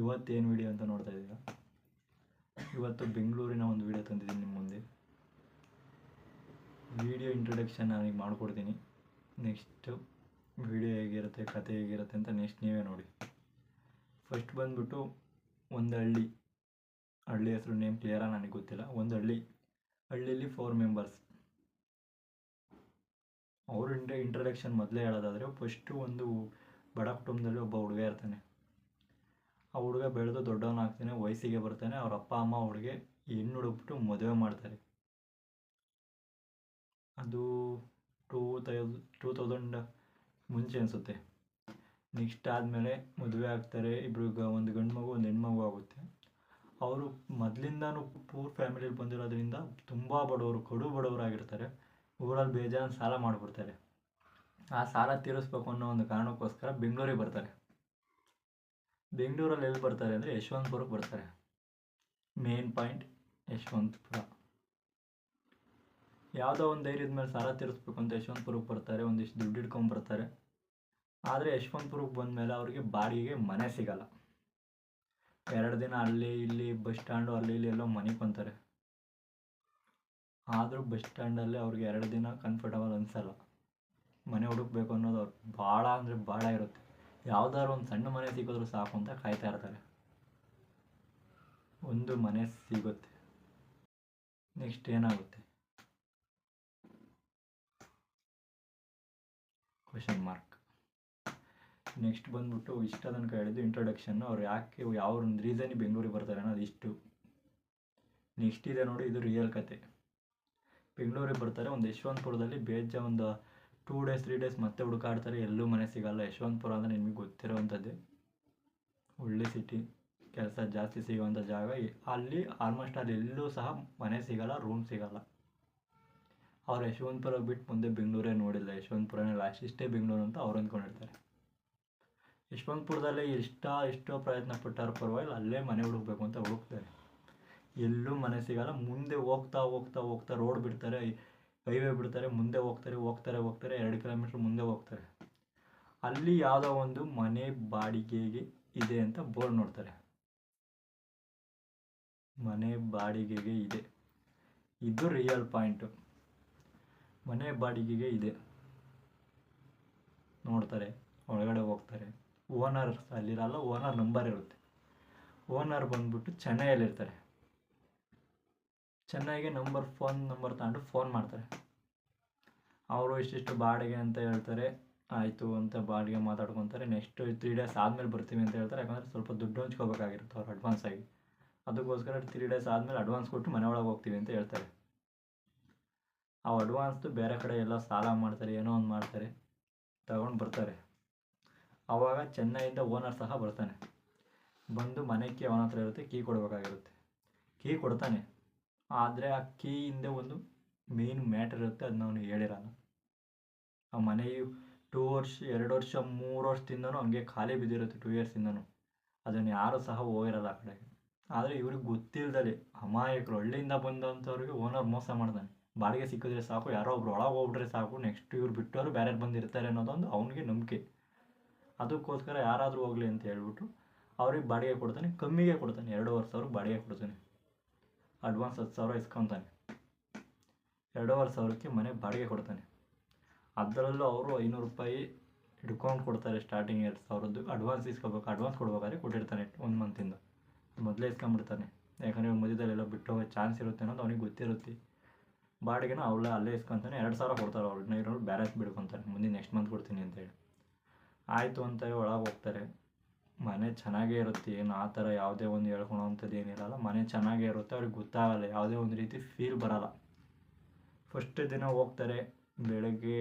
ಇವತ್ತೇನು ವಿಡಿಯೋ ಅಂತ ನೋಡ್ತಾ ಇದ್ದೀರಾ ಇವತ್ತು ಬೆಂಗಳೂರಿನ ಒಂದು ವಿಡಿಯೋ ತಂದಿದ್ದೀನಿ ನಿಮ್ಮ ಮುಂದೆ. ವಿಡಿಯೋ ಇಂಟ್ರೊಡಕ್ಷನ್ ನನಗೆ ಮಾಡಿಕೊಡ್ತೀನಿ. ನೆಕ್ಸ್ಟು ವಿಡಿಯೋ ಹೇಗಿರುತ್ತೆ, ಕತೆ ಹೇಗಿರುತ್ತೆ ಅಂತ ನೆಕ್ಸ್ಟ್ ನೀವೇ ನೋಡಿ. ಫಸ್ಟ್ ಬಂದ್ಬಿಟ್ಟು ಒಂದು ಹಳ್ಳಿ ಹಳ್ಳಿ ಹೆಸರು ನೇಮ್ ಕ್ಲಿಯರಾ ನನಗೆ ಗೊತ್ತಿಲ್ಲ. ಒಂದು ಹಳ್ಳಿ ಹಳ್ಳಿಯಲ್ಲಿ ಫೋರ್ ಮೆಂಬರ್ಸ್ ಅವ್ರ ಇಂಟ್ರ ಇಂಟ್ರಡಕ್ಷನ್ ಮೊದಲೇ ಹೇಳೋದಾದರೆ ಫಸ್ಟು ಒಂದು ಬಡ ಕುಟುಂಬದಲ್ಲಿ ಒಬ್ಬ ಹುಡುಗ ಇರ್ತಾನೆ. ಆ ಹುಡುಗ ಬೆಳೆದು ದೊಡ್ಡವನಾಗ್ತಾನೆ ವಯಸ್ಸಿಗೆ ಬರ್ತಾನೆ, ಅವ್ರ ಅಪ್ಪ, ಅಮ್ಮ ಹುಡುಗೆ ಹೆಣ್ಣು ಹುಡುಕ್ಬಿಟ್ಟು ಮದುವೆ ಮಾಡ್ತಾರೆ. ಅದು ಟೂ ತೌಸ್, ಟೂ ತೌಸಂಡ್ ಮುಂಚೆ ಅನಿಸುತ್ತೆ. ನೆಕ್ಸ್ಟ್ ಆದಮೇಲೆ ಮದುವೆ ಆಗ್ತಾರೆ ಇಬ್ಬರು ಒಂದು ಗಂಡು ಮಗು, ಒಂದು ಹೆಣ್ಮಗು ಆಗುತ್ತೆ. ಅವರು ಮೊದಲಿಂದನೂ ಪೂರ್ ಫ್ಯಾಮಿಲಿಯಲ್ಲಿ ಬಂದಿರೋದ್ರಿಂದ ತುಂಬ ಬಡವರು, ಕಡು ಬಡವರಾಗಿರ್ತಾರೆ. ಊರಲ್ಲಿ ಬೇಜಾನ್ ಸಾಲ ಮಾಡಿಬಿಡ್ತಾರೆ. ಆ ಸಾಲ ತೀರಿಸ್ಬೇಕು ಅನ್ನೋ ಒಂದು ಕಾರಣಕ್ಕೋಸ್ಕರ ಬೆಂಗಳೂರಿಗೆ ಬರ್ತಾರೆ. ಬೆಂಗಳೂರಲ್ಲಿ ಎಲ್ಲಿ ಬರ್ತಾರೆ ಅಂದರೆ ಯಶವಂತಪುರಕ್ಕೆ ಬರ್ತಾರೆ. Main point Yeshwanthpur. ಯಾವುದೋ ಒಂದು ಧೈರ್ಯದ ಮೇಲೆ ಸಾಲ ತೀರಿಸ್ಬೇಕು ಅಂತ ಯಶವಂತಪುರಕ್ಕೆ ಬರ್ತಾರೆ, ಒಂದಿಷ್ಟು ದುಡ್ಡು ಇಟ್ಕೊಂಡು ಬರ್ತಾರೆ. ಆದರೆ ಯಶವಂತಪುರಕ್ಕೆ ಬಂದಮೇಲೆ ಅವರಿಗೆ ಬಾಡಿಗೆಗೆ ಮನೆ ಸಿಗಲ್ಲ. ಎರಡು ದಿನ ಅಲ್ಲಿ ಇಲ್ಲಿ ಬಸ್ ಸ್ಟ್ಯಾಂಡು ಅಲ್ಲಿ ಇಲ್ಲಿ ಎಲ್ಲೋ ಮನೆ ಕೊಂತಾರೆ ಆದರೂ ಬಸ್ ಸ್ಟ್ಯಾಂಡಲ್ಲೇ ಅವ್ರಿಗೆ ಎರಡು ದಿನ ಕಂಫರ್ಟಬಲ್ ಅನಿಸಲ್ಲ. ಮನೆ ಹುಡುಕ್ಬೇಕು ಅನ್ನೋದು ಅವ್ರು ಭಾಳ ಅಂದರೆ ಭಾಳ ಇರುತ್ತೆ. ಯಾವ್ದಾದ್ರು ಒಂದು ಸಣ್ಣ ಮನೆ ಸಿಕ್ಕಿದ್ರು ಸಾಕು ಅಂತ ಕಾಯ್ತಾ ಇರ್ತಾರೆ. ಒಂದು ಮನೆ ಸಿಗುತ್ತೆ. ನೆಕ್ಸ್ಟ್ ಏನಾಗುತ್ತೆ? ಕ್ವಶನ್ ಮಾರ್ಕ್ ನೆಕ್ಸ್ಟ್ ಬಂದ್ಬಿಟ್ಟು ಇಷ್ಟ ತನಕ ಹೇಳಿದ್ದು ಇಂಟ್ರೊಡಕ್ಷನ್ ಅವ್ರು ಯಾಕೆ, ಯಾವ ಒಂದು ರೀಸನಿಗೆ ಬೆಂಗಳೂರಿಗೆ ಬರ್ತಾರೆ ಅನ್ನೋದು ಇಷ್ಟು. ನೆಕ್ಸ್ಟ್ ಇದೆ ನೋಡಿ, ಇದು ರಿಯಲ್ ಕತೆ. ಬೆಂಗಳೂರಿಗೆ ಬರ್ತಾರೆ, ಒಂದು ಯಶವಂತಪುರದಲ್ಲಿ ಬೇಜ ಒಂದು ಟೂ ಡೇಸ್ ತ್ರೀ ಡೇಸ್ ಮತ್ತೆ ಹುಡುಕಾಡ್ತಾರೆ, ಎಲ್ಲೂ ಮನೆ ಸಿಗಲ್ಲ. ಯಶವಂತಪುರ ಅಂದರೆ ನಿಮಗೆ ಗೊತ್ತಿರೋವಂಥದ್ದೇ. ಒಳ್ಳೆ ಸಿಟಿ ಕೆಲಸ ಜಾಸ್ತಿ ಸಿಗೋವಂಥ ಜಾಗ. ಅಲ್ಲಿ ಆಲ್ಮೋಸ್ಟ್ ಅಲ್ಲಿ ಎಲ್ಲೂ ಸಹ ಮನೆ ಸಿಗಲ್ಲ ರೂಮ್ ಸಿಗಲ್ಲ. ಅವ್ರು ಯಶವಂತಪುರ ಬಿಟ್ಟು ಮುಂದೆ ಬೆಂಗಳೂರೇ ನೋಡಿಲ್ಲ. ಯಶವಂತಪುರನೇ ಲಾಸ್ಟ್ ಇಷ್ಟೇ ಬೆಂಗಳೂರು ಅಂತ ಅವ್ರು ಅಂದ್ಕೊಂಡಿರ್ತಾರೆ. ಯಶವಂತಪುರದಲ್ಲೇ ಇಷ್ಟ ಎಷ್ಟೋ ಪ್ರಯತ್ನ ಪಟ್ಟಾರು ಪರವಾಗಿಲ್ಲ, ಅಲ್ಲೇ ಮನೆ ಹುಡುಕ್ಬೇಕು ಅಂತ ಹುಡುಕ್ತಾರೆ ಎಲ್ಲೂ ಮನೆ ಸಿಗಲ್ಲ. ಮುಂದೆ ಹೋಗ್ತಾ ಹೋಗ್ತಾ ಹೋಗ್ತಾ ರೋಡ್ ಬಿಡ್ತಾರೆ. ಹೈವೇ ಬಿಡ್ತಾರೆ, ಮುಂದೆ ಹೋಗ್ತಾರೆ ಹೋಗ್ತಾರೆ ಹೋಗ್ತಾರೆ, ಎರಡು ಕಿಲೋಮೀಟ್ರ್ ಮುಂದೆ ಹೋಗ್ತಾರೆ. ಅಲ್ಲಿ ಯಾವುದೋ ಒಂದು ಮನೆ ಬಾಡಿಗೆಗೆ ಇದೆ ಅಂತ ಬೋರ್ಡ್ ನೋಡ್ತಾರೆ. ಮನೆ ಬಾಡಿಗೆಗೆ ಇದೆ. ಇದು ರಿಯಲ್ ಪಾಯಿಂಟು ಮನೆ ಬಾಡಿಗೆಗೆ ಇದೆ. ನೋಡ್ತಾರೆ, ಒಳಗಡೆ ಹೋಗ್ತಾರೆ. ಓನರ್ ಅಲ್ಲಿರಲ್ಲ ಓನರ್ ನಂಬರ್ ಇರುತ್ತೆ. ಓನರ್ ಬಂದ್ಬಿಟ್ಟು ಚೆನ್ನೈಯಲ್ಲಿರ್ತಾರೆ. ಚೆನ್ನೈಗೆ ನಂಬರ್ ಫೋನ್ ನಂಬರ್ ತಗೊಂಡು ಫೋನ್ ಮಾಡ್ತಾರೆ. ಅವರು ಇಷ್ಟಿಷ್ಟು ಬಾಡಿಗೆ ಅಂತ ಹೇಳ್ತಾರೆ. ಆಯಿತು ಅಂತ ಬಾಡಿಗೆ ಮಾತಾಡ್ಕೊತಾರೆ. ನೆಕ್ಸ್ಟ್ ತ್ರೀ ಡೇಸ್ ಆದಮೇಲೆ ಬರ್ತೀವಿ ಅಂತ ಹೇಳ್ತಾರೆ. ಯಾಕಂದರೆ ಸ್ವಲ್ಪ ದುಡ್ಡು ಹಂಚ್ಕೋಬೇಕಾಗಿರುತ್ತೆ ಅವ್ರು ಅಡ್ವಾನ್ಸ್ ಆಗಿ. ಅದಕ್ಕೋಸ್ಕರ ತ್ರೀ ಡೇಸ್ ಆದಮೇಲೆ ಅಡ್ವಾನ್ಸ್ ಕೊಟ್ಟು ಮನೆ ಒಳಗೆ ಹೋಗ್ತೀವಿ ಅಂತ ಹೇಳ್ತಾರೆ. ಆ ಅಡ್ವಾನ್ಸ್ದು ಬೇರೆ ಕಡೆ ಎಲ್ಲ ಸಾಲ ಮಾಡ್ತಾರೆ, ಏನೋ ಒಂದು ಮಾಡ್ತಾರೆ, ತಗೊಂಡು ಬರ್ತಾರೆ. ಆವಾಗ ಚೆನ್ನೈಯಿಂದ ಓನರ್ ಸಹ ಬರ್ತಾನೆ. ಬಂದು ಮನೆಗೆ ಅವನ ಹತ್ರ ಇರುತ್ತೆ ಕೀ ಕೊಡಬೇಕಾಗಿರುತ್ತೆ. ಕೀ ಕೊಡ್ತಾನೆ. ಆದರೆ ಆ ಕೀ ಹಿಂದೆ ಒಂದು ಮೇನ್ ಮ್ಯಾಟರ್ ಇರುತ್ತೆ ಅದನ್ನ ಅವನು ಹೇಳಿರಲ್ಲ ಆ ಮನೆಯು ಟೂ ವರ್ಷ, ಎರಡು ವರ್ಷ, ಮೂರು ವರ್ಷದಿಂದನೂ ಹಂಗೆ ಖಾಲಿ ಬಿದ್ದಿರುತ್ತೆ ಟೂ ಇಯರ್ಸಿಂದನೂ ಅದನ್ನು ಯಾರೂ ಸಹ ಹೋಗಿರಲ್ಲ ಆ ಕಡೆಗೆ. ಆದರೆ ಇವ್ರಿಗೆ ಗೊತ್ತಿಲ್ಲದಲ್ಲಿ ಅಮಾಯಕರು, ಹಳ್ಳಿಯಿಂದ ಬಂದಂಥವ್ರಿಗೆ ಓನರ್ ಮೋಸ ಮಾಡ್ತಾನೆ ಬಾಡಿಗೆ ಸಿಕ್ಕಿದ್ರೆ ಸಾಕು, ಯಾರೋ ಒಬ್ರು ಒಳಗೆ ಹೋಗ್ಬಿಟ್ರೆ ಸಾಕು ನೆಕ್ಸ್ಟ್ ಇವ್ರು ಬಿಟ್ಟವರು ಬೇರೆ ಬಂದಿರ್ತಾರೆ ಅನ್ನೋದೊಂದು ಅವನಿಗೆ ನಂಬಿಕೆ. ಅದಕ್ಕೋಸ್ಕರ ಯಾರಾದರೂ ಹೋಗಲಿ ಅಂತ ಹೇಳ್ಬಿಟ್ಟು ಅವ್ರಿಗೆ ಬಾಡಿಗೆ ಕೊಡ್ತಾನೆ, ಕಮ್ಮಿಗೆ ಕೊಡ್ತಾನೆ, ಎರಡು ವರ್ಷ ಅವ್ರಿಗೆ ಬಾಡಿಗೆ ಕೊಡ್ತಾನೆ. ಅಡ್ವಾನ್ಸ್ ಹತ್ತು ಸಾವಿರ ಇಸ್ಕೊತಾನೆ. ಎರಡೂವರೆ ಸಾವಿರಕ್ಕೆ ಮನೆ ಬಾಡಿಗೆ ಕೊಡ್ತಾನೆ. ಅದರಲ್ಲೂ ಅವರು ಐನೂರು ರೂಪಾಯಿ ಹಿಡ್ಕೊಂಡು ಕೊಡ್ತಾರೆ ಸ್ಟಾರ್ಟಿಂಗ್ ಎರಡು ಸಾವಿರದ್ದು. ಅಡ್ವಾನ್ಸ್ ಇಸ್ಕೋಬೇಕು ಅಡ್ವಾನ್ಸ್ ಕೊಡ್ಬೇಕಾದ್ರೆ ಕೊಟ್ಟಿರ್ತಾನೆ ಒಂದು ಮಂತಿಂದ ಮೊದಲೇ ಇಸ್ಕೊಂಬಿಡ್ತಾನೆ ಯಾಕಂದರೆ ಮಧ್ಯದಲ್ಲೆಲ್ಲ ಬಿಟ್ಟು ಹೋಗೋ ಚಾನ್ಸ್ ಇರುತ್ತೆ ಅನ್ನೋದು ಅವನಿಗೆ ಗೊತ್ತಿರುತ್ತೆ. ಬಾಡಿಗೆನ ಅವಳೇ ಅಲ್ಲೇ ಇಸ್ಕೊತಾನೆ, ಎರಡು ಸಾವಿರ ಕೊಡ್ತಾರೆ ಅವ್ರನ್ನ ಇರೋರು ಬೇರೆ ಬಿಡ್ಕೊತಾನೆ. ಮುಂದಿನ ನೆಕ್ಸ್ಟ್ ಮಂತ್ ಕೊಡ್ತೀನಿ ಅಂತೇಳಿ. ಆಯಿತು ಅಂತ ಒಳಗೆ ಹೋಗ್ತಾರೆ. ಮನೆ ಚೆನ್ನಾಗೇ ಇರುತ್ತೆ, ಏನು ಆ ಥರ ಯಾವುದೇ ಒಂದು ಹೇಳ್ಕೊಳೋವಂಥದ್ದು ಏನಿರಲ್ಲ, ಮನೆ ಚೆನ್ನಾಗೇ ಇರುತ್ತೆ, ಅವ್ರಿಗೆ ಗೊತ್ತಾಗಲ್ಲ, ಯಾವುದೇ ಒಂದು ರೀತಿ ಫೀಲ್ ಬರಲ್ಲ. ಫಸ್ಟ್ ದಿನ ಹೋಗ್ತಾರೆ, ಬೆಳಗ್ಗೆ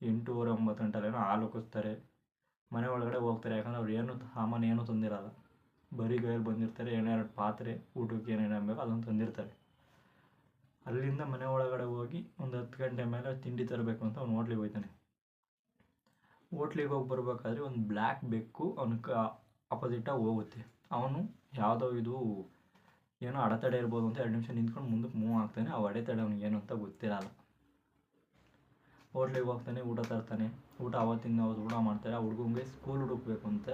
ಎಂಟೂವರೆ ಒಂಬತ್ತು ಗಂಟೆಲೇನೋ ಹಾಲು ಉಕ್ಕಿಸ್ತಾರೆ ಮನೆ ಒಳಗಡೆ ಹೋಗ್ತಾರೆ, ಯಾಕಂದ್ರೆ ಅವ್ರು ಏನು ಸಾಮಾನು ಏನೂ ತಂದಿರಲ್ಲ. ಬರೀ ಗೈರು ಬಂದಿರ್ತಾರೆ ಏನೆರಡು ಪಾತ್ರೆ, ಊಟಕ್ಕೆ ಏನೇನು ಬೇಕೋ ಅದನ್ನು ತಂದಿರ್ತಾರೆ. ಅಲ್ಲಿಂದ ಮನೆ ಒಳಗಡೆ ಹೋಗಿ ಒಂದು ಹತ್ತು ಗಂಟೆ ಮೇಲೆ ತಿಂಡಿ ತರಬೇಕು ಅಂತ ಅವ್ನು ಹೋಟ್ಲಿಗೆ ಹೋಗ್ತಾನೆ. ಹೋಟ್ಲಿಗೆ ಹೋಗಿ ಬರಬೇಕಾದ್ರೆ ಒಂದು ಬ್ಲ್ಯಾಕ್ ಬೆಕ್ಕು, ಅವನ ಕ ಅಪೋಸಿಟಾಗಿ ಹೋಗುತ್ತೆ. ಅವನು ಯಾವುದೋ ಇದು ಏನೋ ಅಡೆತಡೆ ಇರ್ಬೋದು ಅಂತ ಎರಡು ನಿಮಿಷ ನಿಂತ್ಕೊಂಡು ಮುಂದಕ್ಕೆ ಮೂವ್ ಆಗ್ತಾನೆ. ಆ ಅಡೆತಡೆ ಅವ್ನಿಗೆ ಏನು ಅಂತ ಗೊತ್ತಿರಲ್ಲ. ಹೋಟ್ಲಿಗೆ ಹೋಗ್ತಾನೆ, ಊಟ ತರ್ತಾನೆ. ಊಟ ಅವತ್ತಿಂದ ಅವ್ರು ಊಟ ಮಾಡ್ತಾರೆ. ಆ ಹುಡುಗಂಗೆ ಸ್ಕೂಲ್ ಹುಡುಕ್ಬೇಕು ಅಂತ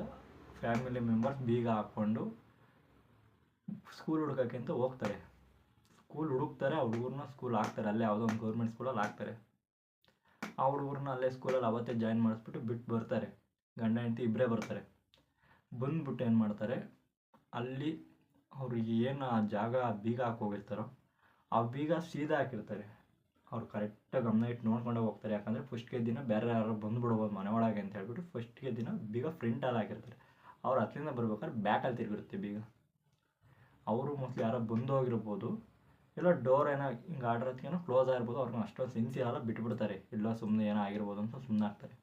ಫ್ಯಾಮಿಲಿ ಮೆಂಬರ್ಸ್ ಬೀಗ ಹಾಕ್ಕೊಂಡು ಸ್ಕೂಲ್ ಹುಡುಕಕ್ಕೆ ಅಂತ ಹೋಗ್ತಾರೆ. ಸ್ಕೂಲ್ ಹುಡುಕ್ತಾರೆ, ಆ ಹುಡುಗರನ್ನ ಸ್ಕೂಲ್ ಹಾಕ್ತಾರೆ. ಅಲ್ಲೇ ಯಾವುದೋ ಒಂದು ಗೌರ್ಮೆಂಟ್ ಸ್ಕೂಲಲ್ಲಿ ಹಾಕ್ತಾರೆ. ಆ ಹುಡುಗರನ್ನ ಅಲ್ಲೇ ಸ್ಕೂಲಲ್ಲಿ ಅವತ್ತೇ ಜಾಯಿನ್ ಮಾಡಿಸ್ಬಿಟ್ಟು ಬಿಟ್ಟು ಬರ್ತಾರೆ. ಗಂಡ ಹೆಂಡತಿ ಇಬ್ಬರೇ ಬರ್ತಾರೆ. ಬಂದ್ಬಿಟ್ಟು ಏನು ಮಾಡ್ತಾರೆ? ಅಲ್ಲಿ ಅವ್ರಿಗೆ ಏನು ಆ ಜಾಗ ಬೀಗ ಹಾಕಿ ಹೋಗಿರ್ತಾರೋ, ಆ ಬೀಗ ಸೀದಾ ಹಾಕಿರ್ತಾರೆ. ಅವ್ರು ಕರೆಕ್ಟಾಗಿ ಗಮನ ಇಟ್ಟು ನೋಡ್ಕೊಂಡೇ ಹೋಗ್ತಾರೆ. ಯಾಕಂದರೆ ಫಸ್ಟ್ಗೆ ದಿನ ಬೇರೆ ಯಾರು ಬಂದುಬಿಡ್ಬೋದು ಮನೆ ಒಳಗೆ ಅಂತ ಹೇಳ್ಬಿಟ್ಟು ಫಸ್ಟ್ಗೆ ದಿನ ಬೀಗ ಫ್ರಂಟಲ್ಲಿ ಹಾಕಿರ್ತಾರೆ. ಅವ್ರು ಹತ್ತಲಿಂದ ಬರ್ಬೇಕಾದ್ರೆ ಬ್ಯಾಕಲ್ಲಿ ತಿರುಗಿರುತ್ತೆ ಬೀಗ. ಅವರು ಮೋಸ್ಟ್ಲಿ ಯಾರೋ ಬಂದು ಹೋಗಿರ್ಬೋದು, ಇಲ್ಲ ಡೋರ್ ಏನೋ ಹಿಂಗೆ ಆರ್ಡರ್ ಏನೋ ಕ್ಲೋಸ್ ಆಗಿರ್ಬೋದು ಅವ್ರನ್ನ ಅಷ್ಟೊಂದು ಬಿಟ್ಟು ಬಿಟ್ಬಿಡ್ತಾರೆ. ಇಲ್ಲ ಸುಮ್ಮನೆ ಏನೋ ಆಗಿರ್ಬೋದು ಅಂತ ಸುಮ್ಮನೆ ಆಗ್ತಾರೆ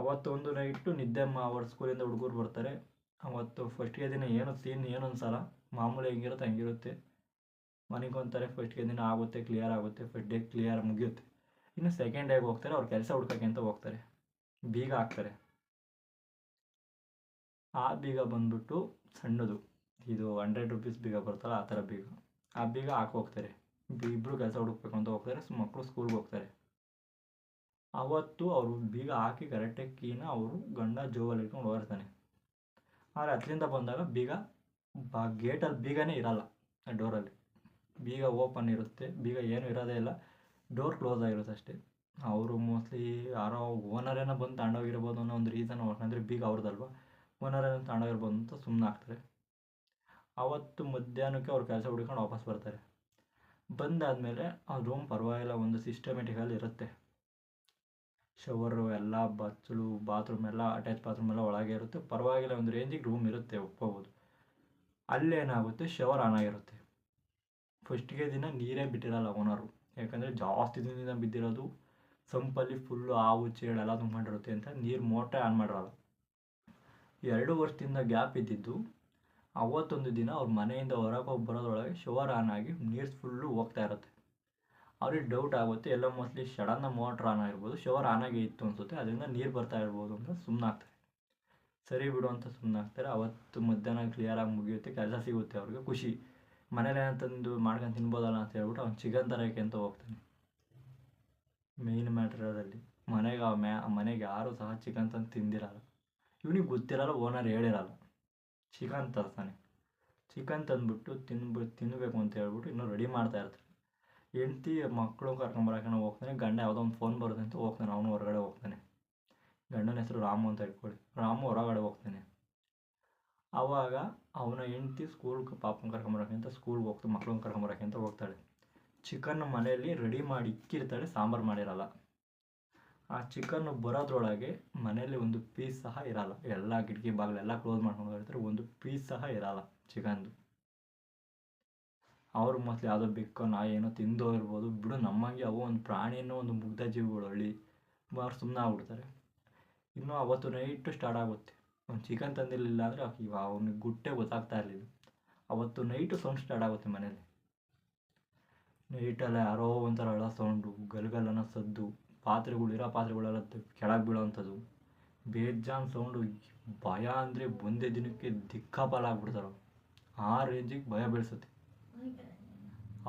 ಅವತ್ತು ಒಂದು ನೈಟು ನಿದ್ದೆ ಮಾ, ಅವ್ರ ಸ್ಕೂಲಿಂದ ಹುಡುಗರು ಬರ್ತಾರೆ. ಅವತ್ತು ಫಸ್ಟ್ಗೆ ದಿನ ಏನು ಸೀನ್ ಏನು ಅನ್ಸಲ್ಲ ಮಾಮೂಲಿ ಹೆಂಗಿರುತ್ತೆ ಹಂಗಿರುತ್ತೆ. ಮನೆಗೊಂತಾರೆ ಫಸ್ಟ್ಗೆ ದಿನ ಆಗುತ್ತೆ ಕ್ಲಿಯರ್ ಆಗುತ್ತೆ ಫಸ್ಟ್ ಡೇ ಕ್ಲಿಯರ್ ಮುಗಿಯುತ್ತೆ. ಇನ್ನು ಸೆಕೆಂಡ್ ಡೇಗೆ ಹೋಗ್ತಾರೆ, ಅವ್ರು ಕೆಲಸ ಹುಡ್ಕಕ್ಕೆ ಅಂತ ಹೋಗ್ತಾರೆ. ಬೀಗ ಹಾಕ್ತಾರೆ. ಆ ಬೀಗ ಬಂದ್ಬಿಟ್ಟು ಸಣ್ಣದು, ಇದು ಹಂಡ್ರೆಡ್ ರುಪೀಸ್ ಬೀಗ ಬರ್ತಲ್ಲ ಆ ಥರ ಬೀಗ. ಆ ಬೀಗ ಹಾಕೋಗ್ತಾರೆ ಇಬ್ಬರು ಕೆಲಸ ಹುಡುಕ್ಬೇಕು ಅಂತ ಹೋಗ್ತಾರೆ ಸೊ ಮಕ್ಕಳು ಸ್ಕೂಲ್ಗೆ ಹೋಗ್ತಾರೆ. ಅವತ್ತು ಅವರು ಬೀಗ ಹಾಕಿ ಕರೆಕ್ಟಾಗಿ ಕೀನ ಅವರು ಗಂಡ ಜೋಬಲ್ಲಿ ಇಟ್ಕೊಂಡು ಹೋಗಿರ್ತಾನೆ ಆದರೆ ಹತ್ತಲಿಂದ ಬಂದಾಗ ಬೀಗ ಬಾ ಗೇಟಲ್ಲಿ ಬೀಗನೇ ಇರಲ್ಲ ಡೋರಲ್ಲಿ. ಬೀಗ ಓಪನ್ ಇರುತ್ತೆ, ಬೀಗ ಏನೂ ಇರೋದೇ ಇಲ್ಲ, ಡೋರ್ ಕ್ಲೋಸ್ ಆಗಿರುತ್ತೆ ಅಷ್ಟೇ. ಅವರು ಮೋಸ್ಟ್ಲಿ ಯಾರೋ ಓನರೇನೋ ಬಂದು ತಗೊಂಡೋಗಿರ್ಬೋದು ಅನ್ನೋ ಒಂದು ರೀಸನ್ ಅಂದರೆ ಬೀಗ ಅವ್ರದ್ದಲ್ವ ಓನರೇನೋ ತಗೊಂಡೋಗಿರ್ಬೋದು ಅಂತ ಸುಮ್ಮನೆ ಆಗ್ತಾರೆ. ಅವತ್ತು ಮಧ್ಯಾಹ್ನಕ್ಕೆ ಅವ್ರು ಕೆಲಸ ಹುಡ್ಕೊಂಡು ವಾಪಸ್ ಬರ್ತಾರೆ. ಬಂದಾದಮೇಲೆ ಆ ರೂಮ್ ಪರವಾಗಿಲ್ಲ, ಒಂದು ಸಿಸ್ಟಮೆಟಿಕಲ್ಲಿ ಇರುತ್ತೆ. ಶವರು ಎಲ್ಲ ಬಚ್ಚಲು ಬಾತ್ರೂಮ್ ಎಲ್ಲ ಅಟ್ಯಾಚ್ ಬಾತ್ರೂಮ್ ಎಲ್ಲ ಒಳಗೆ ಇರುತ್ತೆ. ಪರವಾಗಿಲ್ಲ, ಒಂದು ರೇಂಜಿಗೆ ರೂಮ್ ಇರುತ್ತೆ, ಒಪ್ಕೋಬೋದು. ಅಲ್ಲೇನಾಗುತ್ತೆ ಶವರ್ ಆನ್ ಆಗಿರುತ್ತೆ. ಫಸ್ಟ್ಗೆ ದಿನ ನೀರೇ ಬಿಟ್ಟಿರಲ್ಲ ಓನರು ಯಾಕಂದರೆ ಜಾಸ್ತಿ ದಿನದಿಂದ ಬಿದ್ದಿರೋದು ಸಂಪಲ್ಲಿ ಫುಲ್ಲು ಹಾವು ಚೇಳು ಎಲ್ಲ ತುಂಬಿಕೊಂಡಿರುತ್ತೆ ಅಂತ ನೀರು ಮೋಟ್ರೇ ಆನ್ ಮಾಡಿರಲ್ಲ. ಎರಡು ವರ್ಷದಿಂದ ಗ್ಯಾಪ್ ಇದ್ದಿದ್ದು, ಅವತ್ತೊಂದು ದಿನ ಅವ್ರ ಮನೆಯಿಂದ ಹೊರಗೆ ಹೋಗಿ ಬರೋದ್ರೊಳಗೆ ಶವರ್ ಆನ್ ಆಗಿ ನೀರು ಫುಲ್ಲು ಹೋಗ್ತಾ ಇರುತ್ತೆ. ಅವ್ರಿಗೆ ಡೌಟ್ ಆಗುತ್ತೆ, ಎಲ್ಲ ಮೋಸ್ಟ್ಲಿ ಸಡನ್ನ ಮೋಟ್ರ್ ಆನ್ ಆಗಿರ್ಬೋದು ಶವರ್ ಆನ್ ಆಗೇ ಇತ್ತು ಅನಿಸುತ್ತೆ, ಅದರಿಂದ ನೀರು ಬರ್ತಾ ಇರ್ಬೋದು ಅಂತ ಸುಮ್ಮನಾಗ್ತಾರೆ ಸರಿ ಬಿಡು ಅಂತ ಸುಮ್ಮನೆ ಆಗ್ತಾರೆ ಅವತ್ತು ಮಧ್ಯಾಹ್ನ ಕ್ಲಿಯರಾಗಿ ಮುಗಿಯುತ್ತೆ, ಕೆಲಸ ಸಿಗುತ್ತೆ ಅವ್ರಿಗೆ, ಖುಷಿ. ಮನೇಲಿ ಏನಂತಂದು ಮಾಡ್ಕೊಂಡು ತಿನ್ಬೋದಲ್ಲ ಅಂತ ಹೇಳ್ಬಿಟ್ಟು ಅವ್ನು ಚಿಕನ್ ತರೋಕ್ಕೆ ಅಂತ ಹೋಗ್ತಾನೆ. ಮೇಯ್ನ್ ಮ್ಯಾಟ್ರಲ್ಲಿ ಮನೆಗೆ ಆ ಮ್ಯಾ, ಮನೆಗೆ ಯಾರೂ ಸಹ ಚಿಕನ್ ತಂದು ತಿಂದಿರಲ್ಲ. ಇವನಿಗೆ ಗೊತ್ತಿರಲ್ಲ ಓನರ್ ಹೇಳಿರಲ್ಲ. ಚಿಕನ್ ತರ್ತಾನೆ. ಚಿಕನ್ ತಂದುಬಿಟ್ಟು ತಿನ್ಬಿ ತಿನ್ನಬೇಕು ಅಂತ ಹೇಳ್ಬಿಟ್ಟು ಇನ್ನೂ ರೆಡಿ ಮಾಡ್ತಾ ಇರ್ತಾರೆ ಹೆಂಡ್ತಿ ಮಕ್ಕಳು ಕರ್ಕೊಂಬರಕ್ಕೆ ಹೋಗ್ತಾನೆ, ಗಂಡ ಯಾವುದೋ ಒಂದು ಫೋನ್ ಬರುತ್ತೆ ಅಂತ ಹೋಗ್ತಾನೆ, ಅವನು ಹೊರಗಡೆ ಹೋಗ್ತಾನೆ. ಗಂಡನ ಹೆಸರು ರಾಮು ಅಂತ ಇಟ್ಕೊಳ್ಳಿ ರಾಮು ಹೊರಗಡೆ ಹೋಗ್ತಾನೆ. ಆವಾಗ ಅವನ ಹೆಂಡ್ತಿ ಸ್ಕೂಲ್ಗೆ ಪಾಪನ ಕರ್ಕೊಂಬರಕ್ಕೆ ಅಂತ ಸ್ಕೂಲ್ಗೆ ಹೋಗ್ತಾ ಮಕ್ಳನ್ನ ಕರ್ಕೊಂಬರಕ್ಕೆ ಅಂತ ಹೋಗ್ತಾಳೆ. ಚಿಕನ್ ಮನೆಯಲ್ಲಿ ರೆಡಿ ಮಾಡಿ ಇಕ್ಕಿರ್ತಾಳೆ, ಸಾಂಬಾರು ಮಾಡಿರಲ್ಲ. ಆ ಚಿಕನ್ನು ಬರೋದ್ರೊಳಗೆ ಮನೆಯಲ್ಲಿ ಒಂದು ಪೀಸ್ ಸಹ ಇರಲ್ಲ. ಎಲ್ಲ ಕಿಟಕಿ ಬಾಗಿಲೆಲ್ಲ ಕ್ಲೋಸ್ ಮಾಡ್ಕೊಂಡು ಹೋಗಿರ್ತಾರೆ ಒಂದು ಪೀಸ್ ಸಹ ಇರಲ್ಲ ಚಿಕನ್ದು. ಅವ್ರು ಮೋಸ್ಟ್ಲಿ ಯಾವುದೋ ಬೆಕ್ಕೋ ಏನೋ ತಿಂದು ಇರ್ಬೋದು, ಬಿಡು ನಮ್ಮಂಗೆ ಅವು ಒಂದು ಪ್ರಾಣಿನೋ ಒಂದು ಮುಗ್ಧ ಜೀವಿಗಳು ಹಳ್ಳಿ ಅವ್ರು ಸುಮ್ಮನೆ ಆಗ್ಬಿಡ್ತಾರೆ. ಇನ್ನು ಅವತ್ತು ನೈಟು ಸ್ಟಾರ್ಟ್ ಆಗುತ್ತೆ. ಒಂದು ಚಿಕನ್ ತಂದಿರಲಿಲ್ಲ ಅಂದರೆ ಇವಾಗ ಅವ್ನಿಗೆ ಗುಟ್ಟೆ ಗೊತ್ತಾಗ್ತಾ ಇರಲಿಲ್ಲ. ಅವತ್ತು ನೈಟು ಸೌಂಡ್ ಸ್ಟಾರ್ಟ್ ಆಗುತ್ತೆ ಮನೇಲಿ ನೈಟೆಲ್ಲ ಯಾರೋ ಒಂಥರ ಹಳ ಸೌಂಡು ಗಲ್ಗಲ್ಲನ ಸದ್ದು, ಪಾತ್ರೆಗಳು, ಇರೋ ಪಾತ್ರೆಗಳೆಲ್ಲ ಕೆಳಗೆ ಬೀಳೋವಂಥದ್ದು ಬೇಜಾನ್ ಸೌಂಡು ಭಯ ಅಂದರೆ ಒಂದೇ ದಿನಕ್ಕೆ ದಿಕ್ಕಾಪಾಲ ಆಗ್ಬಿಡ್ತಾರೆ ಆ ರೇಂಜಿಗೆ ಭಯ ಬೀಳಿಸುತ್ತೆ.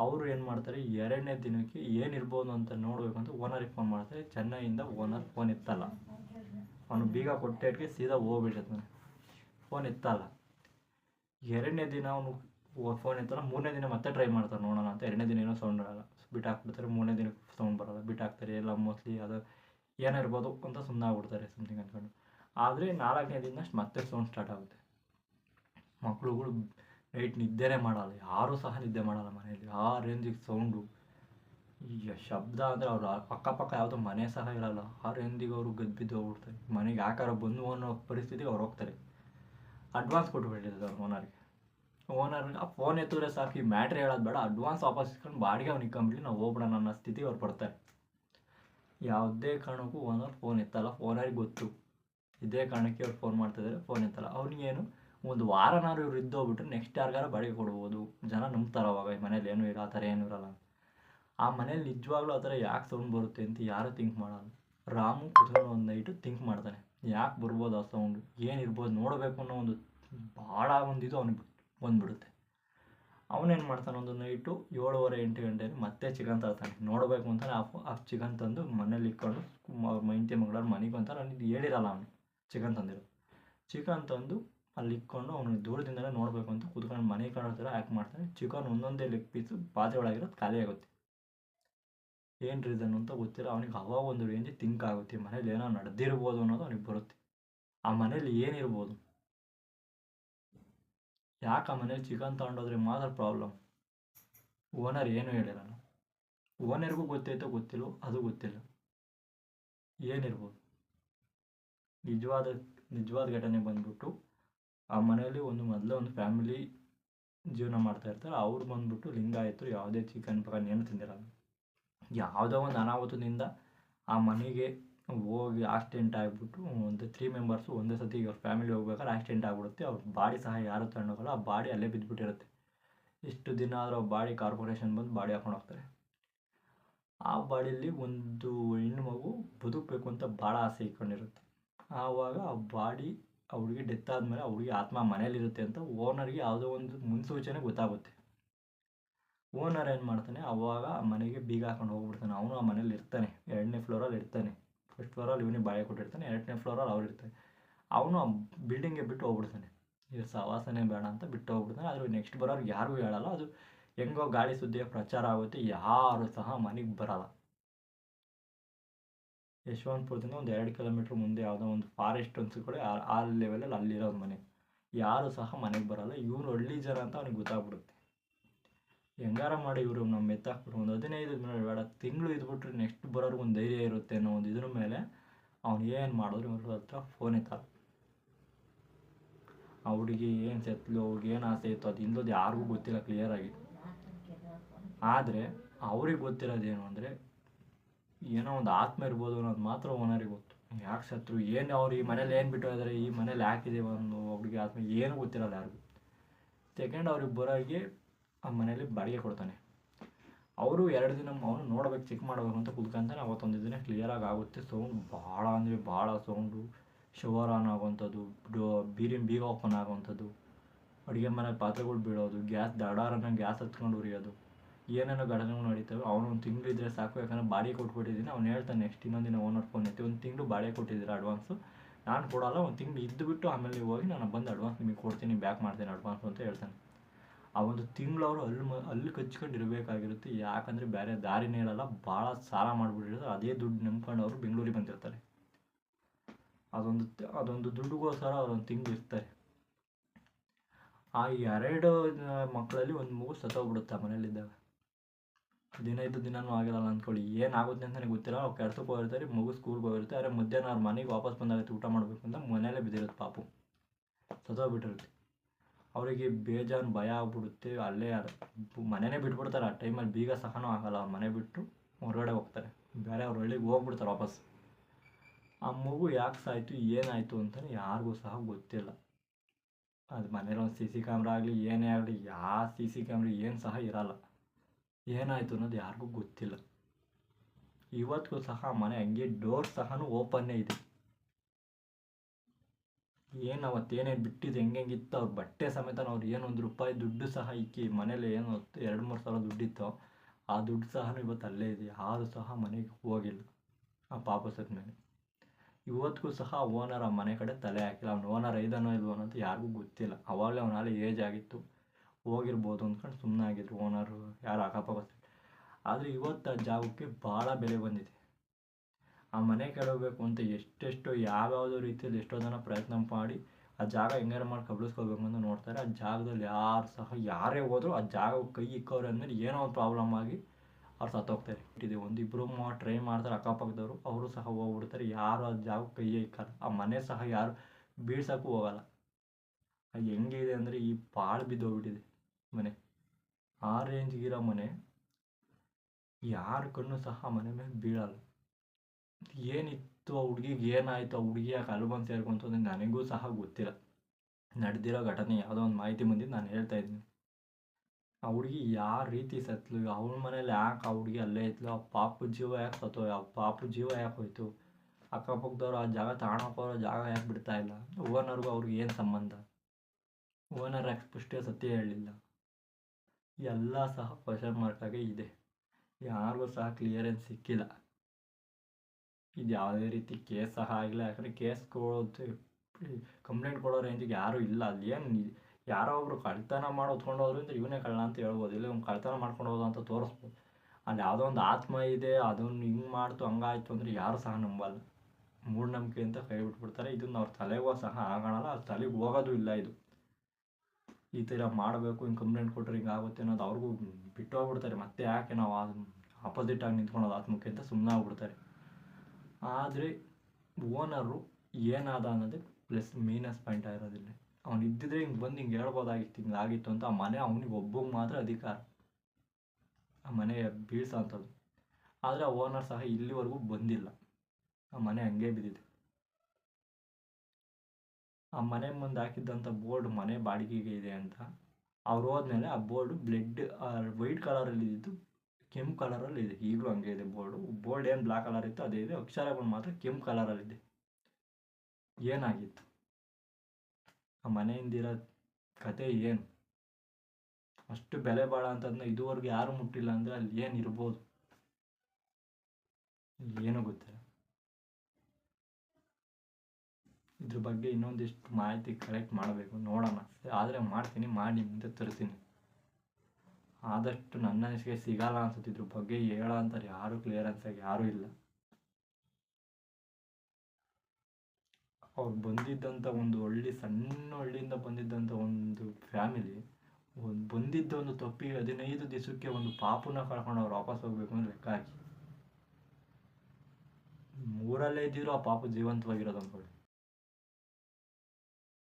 ಅವರು ಏನು ಮಾಡ್ತಾರೆ? ಎರಡನೇ ದಿನಕ್ಕೆ ಏನಿರ್ಬೋದು ಅಂತ ನೋಡಬೇಕು ಅಂತ ಓನರಿಗೆ ಫೋನ್ ಮಾಡ್ತಾರೆ. ಚೆನ್ನೈಯಿಂದ ಓನರ್ ಫೋನ್ ಎತ್ತಲ್ಲ ಅವನು ಬೀಗ ಕೊಟ್ಟೆಟ್ಗೆ ಸೀದಾ ಹೋಗ್ಬಿಟ್ಟಿರ್ತಾನೆ ಫೋನ್ ಎತ್ತಲ್ಲ ಎರಡನೇ ದಿನ ಅವನು ಫೋನ್ ಎತ್ತಲ್ಲ ಮೂರನೇ ದಿನ ಮತ್ತೆ ಟ್ರೈ ಮಾಡ್ತಾರೆ ನೋಡೋಣ ಅಂತ. ಎರಡನೇ ದಿನ ಏನೋ ಸೌಂಡ್ ಬರಲ್ಲ. ಬಿಟ್ಟು ಹಾಕ್ಬಿಡ್ತಾರೆ. ಮೂರನೇ ದಿನಕ್ಕೆ ಸೌಂಡ್ ಬರಲ್ಲ. ಬಿಟ್ಟು ಹಾಕ್ತಾರೆ. ಎಲ್ಲ ಮೋಸ್ಟ್ಲಿ ಅದು ಏನಿರ್ಬೋದು ಅಂತ ಸುಮ್ಮನೆ ಆಗ್ಬಿಡ್ತಾರೆ ಸಮಥಿಂಗ್ ಅಂದ್ಕೊಂಡು ಆದರೆ ನಾಲ್ಕನೇ ದಿನ ಮತ್ತೆ ಸೌಂಡ್ ಸ್ಟಾರ್ಟ್ ಆಗುತ್ತೆ. ಮಕ್ಳುಗಳು ನೈಟ್ ನಿದ್ದೆನೆ ಮಾಡಲ್ಲ, ಯಾರೂ ಸಹ ನಿದ್ದೆ ಮಾಡಲ್ಲ ಮನೆಯಲ್ಲಿ, ಆ ರೇಂಜಿಗೆ ಸೌಂಡು. ಈಗ ಶಬ್ದ ಅಂದರೆ ಅವ್ರು ಅಕ್ಕಪಕ್ಕ ಯಾವುದೋ ಮನೆ ಸಹ ಇರಲ್ಲ, ಆ ರೇಂಜಿಗೆ ಅವರು ಗದ್ಬಿದ್ದು ಹೋಗ್ಬಿಡ್ತಾರೆ. ಮನೆಗೆ ಯಾಕಾರ ಬಂದು ಅನ್ನೋ ಪರಿಸ್ಥಿತಿಗೆ ಅವ್ರು ಹೋಗ್ತಾರೆ. ಅಡ್ವಾನ್ಸ್ ಕೊಟ್ಬಿಟ್ಟಿದ್ದಾರೆ ಅವ್ರು ಓನರ್ಗೆ ಓನರ್ ಆ ಫೋನ್ ಎತ್ತಿದ್ರೆ ಸಾಕು, ಈ ಮ್ಯಾಟ್ರ್ ಹೇಳೋದು ಬೇಡ. ಅಡ್ವಾನ್ಸ್ ವಾಪಸ್ ಇಸ್ಕೊಂಡು ಬಾಡಿಗೆ ಅವ್ನಿಗೆ ಕಂಪ್ಲೀಟ್ ನಾವು ಹೋಗ್ಬಿಡೋಣ ಅನ್ನೋ ಸ್ಥಿತಿ ಅವ್ರು ಬರ್ತಾರೆ. ಯಾವುದೇ ಕಾರಣಕ್ಕೂ ಓನರ್ ಫೋನ್ ಎತ್ತಲ್ಲ ಓನರಿಗೆ ಗೊತ್ತು. ಇದೇ ಕಾರಣಕ್ಕೆ ಅವ್ರು ಫೋನ್ ಮಾಡ್ತಿದ್ದಾರೆ ಫೋನ್ ಎತ್ತಲ್ಲ. ಅವ್ನಿಗೇನು? ಒಂದು ವಾರನಾದ್ರು ಇವ್ರು ಇದ್ದೋಗ್ಬಿಟ್ರೆ ನೆಕ್ಸ್ಟ್ ಯಾರಿಗಾರ ಬಾಡಿಗೆ ಕೊಡ್ಬೋದು. ಜನ ನಂಬ್ತಾರೆ ಅವಾಗ, ಈ ಮನೇಲಿ ಏನೂ ಇಲ್ಲ, ಆ ಥರ ಏನೂ ಇರಲ್ಲ. ಆ ಮನೇಲಿ ನಿಜವಾಗ್ಲೂ ಆ ಥರ ಯಾಕೆ ಸೌಂಡ್ ಬರುತ್ತೆ ಅಂತ ಯಾರೂ ಥಿಂಕ್ ಮಾಡಲ್ಲ. ರಾಮು ಕುತ್ಕೊಂಡು ಒಂದು ನೈಟು ಥಿಂಕ್ ಮಾಡ್ತಾನೆ. ಯಾಕೆ ಬರ್ಬೋದು ಆ ಸೌಂಡು ಏನಿರ್ಬೋದು ನೋಡಬೇಕು ಅನ್ನೋ ಒಂದು ಭಾಳ ಒಂದು ಇದು ಅವ್ನಿಗೆ ಬಂದ್ಬಿಡುತ್ತೆ. ಅವನೇನು ಮಾಡ್ತಾನೆ ಒಂದು ನೈಟು ಏಳುವರೆ ಎಂಟು ಗಂಟೆಯಲ್ಲಿ ಮತ್ತೆ ಚಿಕನ್ ತರ್ತಾನೆ. ನೋಡಬೇಕು ಅಂತಾನೆ ಆ ಆ ಚಿಕನ್ ತಂದು ಮನೇಲಿ ಇಟ್ಕೊಂಡು ಅವ್ರ ಮೈಂಟಿ ಮಗಳವ್ರ ಮನೆಗೆ ಅಂತಾರೆ ಅವ್ನಿಗೆ ಹೇಳಿರಲ್ಲ ಅವನು ಚಿಕನ್ ತಂದಿರೋ ಚಿಕನ್ ತಂದು ಅಲ್ಲಿ ಇಕ್ಕೊಂಡು ಅವ್ನಿಗೆ ದೂರದಿಂದಲೇ ನೋಡಬೇಕು ಅಂತ ಕೂತ್ಕೊಂಡು ಮನೆ ಕಾಣೋ ಥರ ಆ್ಯಕ್ಟ್ ಮಾಡ್ತಾನೆ. ಚಿಕನ್ ಒಂದೊಂದೇ ಲೆಗ್ ಪೀಸು ಪಾತ್ರೆ ಒಳಗಿರೋದು ಖಾಲಿ ಆಗುತ್ತೆ. ಏನು ರೀಸನ್ ಅಂತ ಗೊತ್ತಿಲ್ಲ. ಅವನಿಗೆ ಅವಾಗ ಒಂದು ರೇಂಜ್ ತಿಂಕ್ ಆಗುತ್ತೆ. ಮನೇಲಿ ಏನೋ ನಡೆದಿರ್ಬೋದು ಅನ್ನೋದು ಅವನಿಗೆ ಬರುತ್ತೆ. ಆ ಮನೇಲಿ ಏನಿರ್ಬೋದು? ಯಾಕೆ ಆ ಮನೇಲಿ ಚಿಕನ್ ತಗೊಂಡೋದ್ರೆ ಮಾತ್ರ ಪ್ರಾಬ್ಲಮ್ ಓನರ್ ಏನೂ ಹೇಳಿರಲ್ಲ ಓನರ್ಗೂ ಗೊತ್ತೈತೋ ಗೊತ್ತಿಲ್ಲ ಅದು ಗೊತ್ತಿಲ್ಲ. ಏನಿರ್ಬೋದು? ನಿಜವಾದ ನಿಜವಾದ ಘಟನೆ ಬಂದ್ಬಿಟ್ಟು ಆ ಮನೆಯಲ್ಲಿ ಒಂದು ಮೊದಲೇ ಒಂದು ಫ್ಯಾಮಿಲಿ ಜೀವನ ಮಾಡ್ತಾ ಇರ್ತಾರೆ. ಅವ್ರು ಬಂದ್ಬಿಟ್ಟು ಲಿಂಗಾಯತರು ಯಾವುದೇ ಚಿಕನ್ ಪಕನ್ ಏನು ತಿಂದಿರಲ್ಲ. ಯಾವುದೋ ಒಂದು ಅನಾಹುತದಿಂದ ಆ ಮನೆಗೆ ಹೋಗಿ ಆಕ್ಸಿಡೆಂಟ್ ಆಗಿಬಿಟ್ಟು ಒಂದು ತ್ರೀ ಮೆಂಬರ್ಸು ಒಂದೇ ಸತಿ ಅವ್ರ ಫ್ಯಾಮಿಲಿ ಹೋಗ್ಬೇಕಾದ್ರೆ ಆಕ್ಸಿಡೆಂಟ್ ಆಗಿಬಿಡುತ್ತೆ. ಅವ್ರ ಬಾಡಿ ಸಹ ಯಾರು ತಗೊಂಡೋಗಲ್ಲ ಆ ಬಾಡಿ ಅಲ್ಲೇ ಬಿದ್ದುಬಿಟ್ಟಿರುತ್ತೆ ಇಷ್ಟು ದಿನ ಆದರೂ ಆ ಬಾಡಿ ಕಾರ್ಪೊರೇಷನ್ ಬಂದು ಬಾಡಿ ಹಾಕೊಂಡು ಹೋಗ್ತಾರೆ. ಆ ಬಾಡಿಯಲ್ಲಿ ಒಂದು ಹೆಣ್ಣು ಮಗು ಬದುಕಬೇಕು ಅಂತ ಭಾಳ ಆಸೆ ಇಟ್ಕೊಂಡಿರುತ್ತೆ. ಆವಾಗ ಆ ಬಾಡಿ ಆ ಹುಡುಗಿ ಡೆತ್ ಆದಮೇಲೆ ಆ ಹುಡುಗಿ ಆತ್ಮ ಮನೇಲಿರುತ್ತೆ ಅಂತ ಓನರ್ಗೆ ಯಾವುದೋ ಒಂದು ಮುನ್ಸೂಚನೆ ಗೊತ್ತಾಗುತ್ತೆ. ಓನರ್ ಏನು ಮಾಡ್ತಾನೆ, ಅವಾಗ ಆ ಮನೆಗೆ ಬೀಗ ಹಾಕೊಂಡು ಹೋಗ್ಬಿಡ್ತಾನೆ. ಅವನು ಆ ಮನೇಲಿ ಇರ್ತಾನೆ. ಎರಡನೇ ಫ್ಲೋರಲ್ಲಿ ಇರ್ತಾನೆ. ಫಸ್ಟ್ ಫ್ಲೋರಲ್ಲಿ ಇವನಿಗೆ ಬಾಳೆ ಕೊಟ್ಟಿರ್ತಾನೆ ಎರಡನೇ ಫ್ಲೋರಲ್ಲಿ ಅವ್ರು ಇರ್ತಾನೆ ಅವನು ಆ ಬಿಲ್ಡಿಂಗ್ಗೆ ಬಿಟ್ಟು ಹೋಗ್ಬಿಡ್ತಾನೆ. ಇದು ಸವಾಸನೆ ಬೇಡ ಅಂತ ಬಿಟ್ಟು ಹೋಗ್ಬಿಡ್ತಾನೆ. ಆದರೆ ನೆಕ್ಸ್ಟ್ ಬರೋರ್ಗೆ ಯಾರಿಗೂ ಹೇಳಲ್ಲ. ಅದು ಹೆಂಗೋ ಗಾಳಿ ಸುದ್ದಿಯ ಪ್ರಚಾರ ಆಗುತ್ತೆ. ಯಾರು ಸಹ ಮನೆಗೆ ಬರಲ್ಲ. ಯಶವಂತಪುರದಿಂದ ಒಂದು ಎರಡು ಕಿಲೋಮೀಟ್ರ್ ಮುಂದೆ ಯಾವುದೋ ಒಂದು ಫಾರೆಸ್ಟ್ ಅನ್ಸ್ಕೊಳ್ಳಿ ಆ ಲೆವೆಲಲ್ಲಿ ಅಲ್ಲಿರೋದು ಮನೆ. ಯಾರು ಸಹ ಮನೆಗೆ ಬರಲ್ಲ. ಇವ್ರು ಹಳ್ಳಿ ಜನ ಅಂತ ಅವ್ನಿಗೆ ಗೊತ್ತಾಗ್ಬಿಡುತ್ತೆ. ಹೆಂಗಾರ ಮಾಡಿ ಇವರು ನಮ್ಮ ಎತ್ತಾಕ್ಬಿಟ್ಟು ಒಂದು ಹದಿನೈದು ದಿನ ಬೇಡ, ತಿಂಗಳು ಇದ್ಬಿಟ್ರೆ ನೆಕ್ಸ್ಟ್ ಬರೋರ್ಗೆ ಒಂದು ಧೈರ್ಯ ಇರುತ್ತೆ ಅನ್ನೋ ಒಂದು ಇದ್ರ ಮೇಲೆ ಅವ್ನು ಏನು ಮಾಡಿದ್ರು ಇವ್ರ ಹತ್ರ ಫೋನ್ ಎತ್ತಲ್ಲ. ಆ ಹುಡುಗಿ ಏನು ಸೆತ್ಲು, ಅವ್ರಿಗೆ ಏನು ಆಸೆ ಇತ್ತು ಅದು ಹಿಂದೋದು ಯಾರಿಗೂ ಗೊತ್ತಿಲ್ಲ ಕ್ಲಿಯರಾಗಿ ಆದರೆ ಅವ್ರಿಗೆ ಗೊತ್ತಿರೋದೇನು ಅಂದರೆ ಏನೋ ಒಂದು ಆತ್ಮ ಇರ್ಬೋದು ಅನ್ನೋದು ಮಾತ್ರ ಓನರಿಗೆ ಗೊತ್ತು. ಯಾಕೆ ಸತ್ರು? ಏನು ಅವ್ರು ಈ ಮನೇಲಿ ಏನು ಬಿಟ್ಟು ಹೋದರೆ? ಈ ಮನೇಲಿ ಯಾಕಿದೆ ಒಂದು ಒಬ್ಬರಿಗೆ ಆತ್ಮ? ಏನು ಗೊತ್ತಿರಲ್ಲ ಯಾರಿಗೂ. ಸೆಕೆಂಡ್ ಅವ್ರಿಗೆ ಬರೋರಿಗೆ ಆ ಮನೇಲಿ ಬಾಡಿಗೆ ಕೊಡ್ತಾನೆ. ಅವರು ಎರಡು ದಿನ ಅವನು ನೋಡ್ಬೇಕು ಚೆಕ್ ಮಾಡಬೇಕು ಅಂತ ಕುತ್ಕೊಂತಾನೆ ಅವತ್ತೊಂದು ದಿನ ಕ್ಲಿಯರಾಗಿ ಆಗುತ್ತೆ. ಸೌಂಡ್ ಭಾಳ ಅಂದರೆ ಭಾಳ ಸೌಂಡು ಶವರ್ ಆನ್ ಆಗುವಂಥದ್ದು, ಡೋ, ಬೀರಿನ ಬೀಗ ಓಪನ್ ಆಗುವಂಥದ್ದು, ಅಡುಗೆ ಮನೆ ಪಾತ್ರೆಗಳು ಬೀಳೋದು, ಗ್ಯಾಸ್, ದಡಾರನ್ನ ಗ್ಯಾಸ್ ಹತ್ಕೊಂಡು ಉರಿಯೋದು. ಏನೇನೋ ಘಟನೆಗಳು ನಡೀತವೆ, ಅವನು ಒಂದು ತಿಂಗಳಿದ್ರೆ ಸಾಕು, ಯಾಕಂದರೆ ಬಾಡಿಗೆ ಕೊಟ್ಬಿಟ್ಟಿದ್ದೀನಿ, ಅವ್ನು ಹೇಳ್ತಾನೆ ನೆಕ್ಸ್ಟ್ ಇನ್ನೊಂದು ದಿನ ಓನರ್ ಫೋನ್ ಎತ್ತಿ, ಒಂದು ತಿಂಗಳು ಬಾಡಿಗೆ ಕೊಟ್ಟಿದ್ದೀರಾ ಅಡ್ವಾನ್ಸು ನಾನು ಕೊಡಲ್ಲ, ಒಂದು ತಿಂಗಳು ಇದ್ದುಬಿಟ್ಟು ಆಮೇಲೆ ನೀವು ಹೋಗಿ ನಾನು ಬಂದು ಅಡ್ವಾನ್ಸ್ ನಿಮಗೆ ಕೊಡ್ತೀನಿ ಬ್ಯಾಕ್ ಮಾಡ್ತೀನಿ ಅಡ್ವಾನ್ಸ್ ಅಂತ ಹೇಳ್ತಾನೆ. ಆ ಒಂದು ತಿಂಗಳು ಅವರು ಅಲ್ಲಿ ಮ, ಅಲ್ಲಿ ಕಚ್ಕೊಂಡು ಇರಬೇಕಾಗಿರುತ್ತೆ, ಯಾಕಂದರೆ ಬೇರೆ ದಾರಿನೇ ಇರಲ್ಲ, ಭಾಳ ಸಾಲ ಮಾಡಿಬಿಟ್ಟಿರ್ತಾರೆ, ಅದೇ ದುಡ್ಡು ನಂಬ್ಕೊಂಡು ಅವರು ಬೆಂಗಳೂರಿಗೆ ಬಂದಿರ್ತಾರೆ. ಅದೊಂದು ಅದೊಂದು ದುಡ್ಡುಗೋಸ್ಕರ ಅವ್ರೊಂದು ತಿಂಗಳು ಇರ್ತಾರೆ. ಆ ಎರಡು ಮಕ್ಕಳಲ್ಲಿ ಒಂದು ಮಗು ಸತ್ತೋಗ್ಬಿಡುತ್ತೆ ಆ ಮನೇಲಿದ್ದಾಗ ದಿನ ಇದ್ದು ದಿನನೂ ಆಗಿರಲ್ಲ ಅಂದ್ಕೊಳ್ಳಿ. ಏನಾಗುತ್ತೆ ಅಂತಲೇ ಗೊತ್ತಿಲ್ಲ. ಅವ್ರು ಕೆಲ್ಸಕ್ಕೆ ಹೋಗಿರ್ತಾರೆ ಮಗು ಸ್ಕೂಲ್ಗೆ ಹೋಗಿರುತ್ತೆ ಆದರೆ ಮಧ್ಯಾಹ್ನ ಅವ್ರ ಮನೆಗೆ ವಾಪಸ್ ಬಂದಾಗುತ್ತೆ ಊಟ ಮಾಡಬೇಕು ಅಂತ ಮನೇಲೇ ಬಿದ್ದಿರುತ್ತೆ ಪಾಪು. ಸತ್ತೋಗ್ಬಿಟ್ಟಿರುತ್ತೆ. ಅವರಿಗೆ ಬೇಜಾನ್, ಭಯ ಆಗ್ಬಿಡುತ್ತೆ. ಅಲ್ಲೇ ಮನೆಯೇ ಬಿಟ್ಬಿಡ್ತಾರೆ. ಆ ಟೈಮಲ್ಲಿ ಬೀಗ ಸಹನೂ ಆಗಲ್ಲ. ಮನೆ ಬಿಟ್ಟು ಹೊರಗಡೆ ಹೋಗ್ತಾರೆ. ಬೇರೆ ಅವ್ರ ಹಳ್ಳಿಗೆ ಹೋಗ್ಬಿಡ್ತಾರೆ ವಾಪಸ್. ಆ ಮಗು ಯಾಕೆ ಸಾಯಿತು, ಏನಾಯಿತು ಅಂತಲೇ ಯಾರಿಗೂ ಸಹ ಗೊತ್ತಿಲ್ಲ. ಅದು ಮನೇಲಿ ಒಂದು ಸಿ ಸಿ ಕ್ಯಾಮ್ರಾ ಆಗಲಿ, ಏನೇ ಆಗಲಿ ಯಾವ ಸಿ ಸಿ ಕ್ಯಾಮ್ರಾ ಏನು ಸಹ ಇರಲ್ಲ. ಏನಾಯಿತು ಅನ್ನೋದು ಯಾರಿಗೂ ಗೊತ್ತಿಲ್ಲ. ಇವತ್ತಿಗೂ ಸಹ ಮನೆ ಹಂಗೆ ಡೋರ್ ಸಹ ಓಪನ್ನೇ ಇದೆ. ಏನು ಅವತ್ತೇನೇನು ಬಿಟ್ಟಿದ್ದು ಹೆಂಗೆ ಹೆಂಗಿತ್ತು ಅವ್ರ ಬಟ್ಟೆ ಸಮೇತ ಅವ್ರು ಏನೊಂದು ರೂಪಾಯಿ ದುಡ್ಡು ಸಹ ಇಕ್ಕಿ ಮನೇಲಿ ಏನು ಎರಡು ಮೂರು ಸಾವಿರ ದುಡ್ಡಿತ್ತು. ಆ ದುಡ್ಡು ಸಹ ಇವತ್ತು ಅಲ್ಲೇ ಇದೆ ಯಾರು ಸಹ ಮನೆಗೆ ಹೋಗಿಲ್ಲ, ಆ ಪಾಪ ಸತ್ತ ಮೇಲೆ ಇವತ್ತಿಗೂ ಸಹ ಓನರ್ ಆ ಮನೆ ಕಡೆ ತಲೆ ಹಾಕಿಲ್ಲ. ಅವ್ನು ಓನರ್ ಐದನೋ ಇಲ್ವೋ ಅನ್ನೋದು ಯಾರಿಗೂ ಗೊತ್ತಿಲ್ಲ. ಅವಾಗಲೇ ಅವನ ಏಜ್ ಆಗಿತ್ತು. ಹೋಗಿರ್ಬೋದು ಅಂದ್ಕೊಂಡು ಸುಮ್ಮನೆ ಆಗಿದ್ರು ಓನರು, ಯಾರು ಅಕ್ಕಪಕ್ಕ ಆದರೆ ಇವತ್ತು ಆ ಜಾಗಕ್ಕೆ ಭಾಳ ಬೆಲೆ ಬಂದಿದೆ. ಆ ಮನೆ ಕೆಡಬೇಕು ಅಂತ ಎಷ್ಟೆಷ್ಟು, ಯಾವ್ಯಾವುದೋ ರೀತಿಯಲ್ಲಿ ಎಷ್ಟೋ ಜನ ಪ್ರಯತ್ನ ಮಾಡಿ ಆ ಜಾಗ ಹೆಂಗಾರ ಮಾಡಿ ಕಬಳಿಸ್ಕೋಬೇಕು ಅಂತ ನೋಡ್ತಾರೆ. ಆ ಜಾಗದಲ್ಲಿ ಯಾರು ಸಹ, ಯಾರೇ ಹೋದರೂ ಆ ಜಾಗ ಕೈ ಇಕ್ಕವ್ರೆ ಅಂದಮೇಲೆ ಏನೋ ಒಂದು ಪ್ರಾಬ್ಲಮ್ ಆಗಿ ಅವ್ರು ಸತ್ತೋಗ್ತಾರೆ. ಇದೆ ಒಂದಿಬ್ಬರು ಟ್ರೈ ಮಾಡ್ತಾರೆ ಅಕ್ಕಪಕ್ಕದವರು. ಅವರು ಸಹ ಹೋಗ್ಬಿಡ್ತಾರೆ. ಯಾರು ಆ ಜಾಗ ಕೈಯೇ ಇಕ್ಕಲ್ಲ. ಆ ಮನೆ ಸಹ ಯಾರು ಬೀಳ್ಸೋಕ್ಕೂ ಹೋಗಲ್ಲ. ಅದು ಹೆಂಗಿದೆ ಅಂದರೆ ಈ ಪಾಳು ಬಿದ್ದೋಗ್ಬಿಟ್ಟಿದೆ. ಮನೆ. ಆ ರೇಂಜ್ಗಿರೋ ಮನೆ ಯಾರ ಕಣ್ಣು ಸಹ ಮನೆ ಮೇಲೆ ಬೀಳಲ್ಲ. ಏನಿತ್ತು ಆ ಹುಡುಗಿಗೆ, ಏನಾಯಿತು ಆ ಹುಡುಗಿ ಯಾಕೆ ಅಲ್ಲಿ ಸೇರ್ಕೊಂತು ಅಂದರೆ ನನಗೂ ಸಹ ಗೊತ್ತಿಲ್ಲ. ನಡೆದಿರೋ ಘಟನೆ ಯಾವುದೋ ಒಂದು ಮಾಹಿತಿ ಬಂದಿದ್ದು ನಾನು ಹೇಳ್ತಾ ಇದ್ದೀನಿ. ಆ ಹುಡುಗಿ ಯಾವ ರೀತಿ ಸತ್ಲು, ಅವಳ ಮನೇಲಿ ಯಾಕೆ ಆ ಹುಡುಗಿ ಅಲ್ಲೇ ಇತ್ತು ಆ ಪಾಪ ಜೀವ ಯಾಕೆ ಸತ್ತೋ ಆ ಪಾಪ ಜೀವ ಯಾಕೆ ಹೋಯ್ತು, ಅಕ್ಕಪಕ್ಕದವ್ರು ಆ ಜಾಗ ತಗೊಳಕೋರೋ ಜಾಗ ಯಾಕೆ ಬಿಡ್ತಾ ಇಲ್ಲ? ಓನರ್ಗೂ ಅವ್ರಿಗೆ ಏನು ಸಂಬಂಧ? ಓನರ್ ಯಾಕೆ ಪುಷ್ಟಿಯ ಸತ್ಯ ಹೇಳಲಿಲ್ಲ ಎಲ್ಲ ಸಹ ಕ್ವಶನ್ ಮಾರ್ಕಾಗೆ ಇದೆ. ಯಾರಿಗೂ ಸಹ ಕ್ಲಿಯರೆನ್ಸ್ ಸಿಕ್ಕಿಲ್ಲ. ಇದು ಯಾವುದೇ ರೀತಿ ಕೇಸ್ ಸಹ ಆಗಿಲ್ಲ ಯಾಕಂದರೆ ಕೇಸ್ಗಳು ಕಂಪ್ಲೇಂಟ್ ಕೊಡೋ ರೇಂಜಿಗೆ ಯಾರೂ ಇಲ್ಲ. ಅಲ್ಲಿ ಏನು ಯಾರೋ ಒಬ್ರು ಕಳ್ತನ ಮಾಡಿ ಹೊತ್ಕೊಂಡು ಹೋದ್ರಿಂದ ಇವನೇ ಕಳ್ಳ ಅಂತ ಹೇಳ್ಬೋದು. ಇಲ್ಲ ಇವ್ನು ಕಳ್ತನ ಮಾಡ್ಕೊಂಡು ಹೋದ ಅಂತ ತೋರಿಸ್ಬೋದು. ಅಲ್ಲಿ ಯಾವುದೋ ಒಂದು ಆತ್ಮ ಇದೆ ಅದನ್ನು ಹಿಂಗೆ ಮಾಡ್ತು ಹಂಗಾಯ್ತು ಅಂದರೆ ಯಾರು ಸಹ ನಂಬಲ್ಲ. ಮೂಢನಂಬಿಕೆ ಅಂತ ಕೈ ಬಿಟ್ಬಿಡ್ತಾರೆ. ಇದನ್ನು ಅವ್ರ ತಲೆಗೂ ಸಹ ಆಗೋಣಲ್ಲ. ಅವ್ರ ತಲೆಗೆ ಹೋಗೋದು ಇಲ್ಲ ಇದು. ಈ ಥರ ಮಾಡಬೇಕು, ಹಿಂಗೆ ಕಂಪ್ಲೇಂಟ್ ಕೊಟ್ಟರೆ ಹಿಂಗೆ ಆಗುತ್ತೆ ಅನ್ನೋದು ಅವ್ರಿಗೂ ಬಿಟ್ಟು ಹೋಗ್ಬಿಡ್ತಾರೆ ಮತ್ತೆ ಯಾಕೆ ನಾವು ಆಪೋಸಿಟ್ ಆಗಿ ನಿಂತ್ಕೊಳೋದು ಆತ್ಮಕ್ಕೆ ಅಂತ ಸುಮ್ಮನೆ ಆಗ್ಬಿಡ್ತಾರೆ. ಆದರೆ ಓನರು ಏನಾದ ಅನ್ನೋದೇ ಪ್ಲಸ್ ಮೈನಸ್ ಪಾಯಿಂಟ್ ಆಗಿರೋದಿಲ್ಲ. ಅವ್ನು ಇದ್ದಿದ್ರೆ ಹಿಂಗೆ ಬಂದು ಹಿಂಗೆ ಹೇಳ್ಬೋದಾಗಿತ್ತು ಹಿಂಗೆ ಆಗಿತ್ತು ಅಂತ ಆ ಮನೆ ಅವನಿಗೆ ಒಬ್ಬಂಗೆ ಮಾತ್ರ ಅಧಿಕಾರ. ಆ ಮನೆ ಬೀಳ್ಸೋ ಅಂಥದ್ದು. ಆದರೆ ಆ ಓನರ್ ಸಹ ಇಲ್ಲಿವರೆಗೂ ಬಂದಿಲ್ಲ. ಆ ಮನೆ ಹಂಗೆ ಬಿದ್ದಿದೆ. ಆ ಮನೆ ಮುಂದೆ ಹಾಕಿದ್ದಂಥ ಬೋರ್ಡ್ ಮನೆ ಬಾಡಿಗೆಗೆ ಇದೆ ಅಂತ. ಅವ್ರು ಹೋದ್ಮೇಲೆ ಆ ಬೋರ್ಡು ಬ್ಲೆಡ್ ವೈಟ್ ಕಲರಲ್ಲಿ ಇದ್ದಿದ್ದು ಕೆಂಪು ಕಲರಲ್ಲಿ ಇದೆ. ಈಗಲೂ ಹಂಗೆ ಇದೆ ಬೋರ್ಡು. ಬೋರ್ಡ್ ಏನು ಬ್ಲ್ಯಾಕ್ ಕಲರ್ ಇತ್ತು ಅದೇ ಇದೆ. ಅಕ್ಷರಗಳು ಮಾತ್ರ ಕೆಂಪು ಕಲರಲ್ಲಿದೆ ಏನಾಗಿತ್ತು? ಆ ಮನೆಯಿಂದಿರೋ ಕತೆ ಏನು? ಅಷ್ಟು ಬೆಲೆ ಬಾಳ ಅಂತಂದ್ರೆ ಇದುವರೆಗೂ ಯಾರು ಮುಟ್ಟಿಲ್ಲ ಅಂದರೆ ಅಲ್ಲಿ ಏನು ಇರ್ಬೋದು? ಏನೋ ಗೊತ್ತಿಲ್ಲ. ಇದ್ರ ಬಗ್ಗೆ ಇನ್ನೊಂದಿಷ್ಟು ಮಾಹಿತಿ ಕಲೆಕ್ಟ್ ಮಾಡಬೇಕು, ನೋಡೋಣ. ಆದರೆ ಮಾಡ್ತೀನಿ, ಮಾಡಿ ಮುಂದೆ ತರ್ತೀನಿ. ಆದಷ್ಟು ನನ್ನ ಅನಿಸಿಕೆ ಸಿಗಲ್ಲ ಅನ್ಸುತ್ತೆ. ಇದ್ರ ಬಗ್ಗೆ ಹೇಳೋ ಅಂತಾರೆ, ಯಾರು ಕ್ಲಿಯರೆನ್ಸ್ ಆಗಿ ಯಾರೂ ಇಲ್ಲ. ಅವ್ರು ಬಂದಿದ್ದಂಥ ಒಂದು ಹಳ್ಳಿ, ಸಣ್ಣ ಹಳ್ಳಿಯಿಂದ ಬಂದಿದ್ದಂಥ ಒಂದು ಫ್ಯಾಮಿಲಿ ಒಂದು ಬಂದಿದ್ದ ಒಂದು ತಪ್ಪಿಗೆ ಹದಿನೈದು ದಿವಸಕ್ಕೆ ಒಂದು ಪಾಪುನ ಕಳ್ಕೊಂಡು ಅವ್ರು ವಾಪಸ್ ಹೋಗ್ಬೇಕು ಅಂದ್ರೆ ಲೆಕ್ಕ ಹಾಕಿ. ಮೂರಲ್ಲೇ ಇದ್ದಿದ್ರು ಆ ಪಾಪು ಜೀವಂತವಾಗಿರೋದು ಅಂದ್ಕೊಳ್ಳಿ.